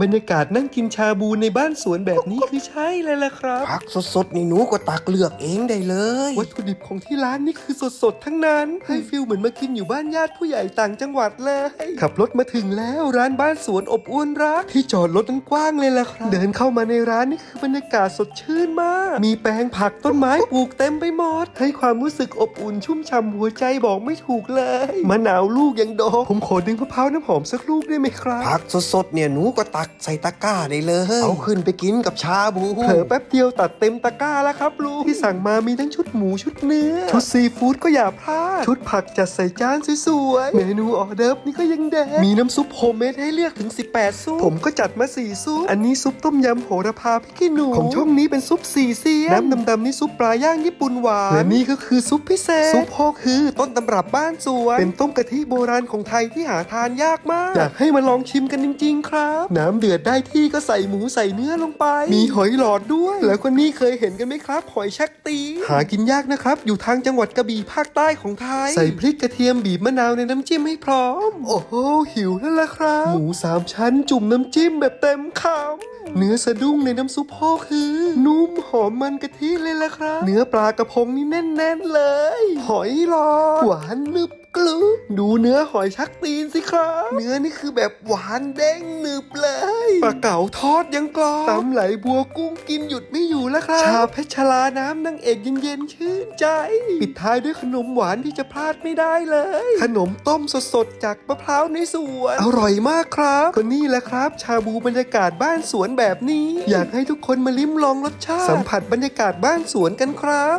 บรรยากาศนั่งกินชาบูในบ้านสวนแบบนี้คือใช่เลยล่ะครับ ผักสดๆนี่หนูก็ตักเลือกเองได้เลย วัตถุดิบของที่ร้านนี่คือสดๆทั้งนั้น ให้ฟิลเหมือนมากินอยู่บ้านญาติผู้ใหญ่ต่างจังหวัดเลย ขับรถมาถึงแล้วร้านบ้านสวนอบอุ่นรัก ที่จอดรถนั้นกว้างเลยล่ะครับ เดินเข้ามาในร้านนี่คือบรรยากาศสดชื่นมาก มีแปลงผักต้นไม้ปลูกเต็มไปหมด ให้ความรู้สึกอบอุ่นชุ่มฉ่ำหัวใจบอกไม่ถูกเลยมะนาวลูกยังดกผมขอดึงมะพร้าวน้ำหอมสักลูกได้ไหมครับ ผักสดๆเนี่ยหนูก็ตักใส่ตะกร้าได้เลย เอาขึ้นไปกินกับชาบู เผลอแป๊บเดียวตัดเต็มตะกร้าแล้วครับลูกที่สั่งมามีทั้งชุดหมูชุดเนื้อ ชุดซีฟู้ดก็อย่าพลาด ชุดผักจัดใส่จานสวยๆ เมนูออเดิร์ฟนี่ก็ยังแดง มีน้ำซุปโฮมเมดให้เลือกถึง 18 ซุป ผมก็จัดมา 4 ซุป อันนี้ซุปต้มยำโหระพาพริกขี้หนูของช่องนี้เป็นซุปสี่เซียนน้ำดำๆนี่ซุปปลาย่างญี่ปุ่นหวานและนี่ก็คือซุปพิเศษ ซุปโฮคือต้นตำรับบ้านสวนเป็นต้มกะทิโบราณของไทยที่หาทานยากมาก อยากให้มาลองชิมกันจริง ๆ ครับ น้ำเดือดได้ที่ก็ใส่หมูใส่เนื้อลงไป มีหอยหลอดด้วย แล้วก็นี่เคยเห็นกันไหมครับ หอยชักตีหากินยากนะครับ อยู่ทางจังหวัดกระบี่ภาคใต้ของไทย ใส่พริกกระเทียมบีบมะนาวในน้ำจิ้มให้พร้อม โอ้โหหิวแล้วล่ะครับ หมูสามชั้นจุ่มน้ำจิ้มแบบเต็มคำเนื้อสะดุ้งในน้ำซุปพ่อคือ นุ่มหอมมันกะทิเลยล่ะครับ เนื้อปลากระพงนี่แน่น ๆเลย หอยหลอดหวานนึบ กลุบดูเนื้อหอยชักตีนสิครับ เนื้อนี่คือแบบหวานเด้งหนึบเลยปลาเก๋าทอดยังกรอบตำไหลบัวกุ้งกินหยุดไม่อยู่แล้วครับ ชาเพชรลาน้ำนางเอกเย็นๆชื่นใจ ปิดท้ายด้วยขนมหวานที่จะพลาดไม่ได้เลย ขนมต้มสดๆจากมะพร้าวในสวน อร่อยมากครับก็นี่แหละครับ ชาบูบรรยากาศบ้านสวนแบบนี้ อยากให้ทุกคนมาลิ้มลองรสชาติสัมผัสบรรยากาศบ้านสวนกันครับ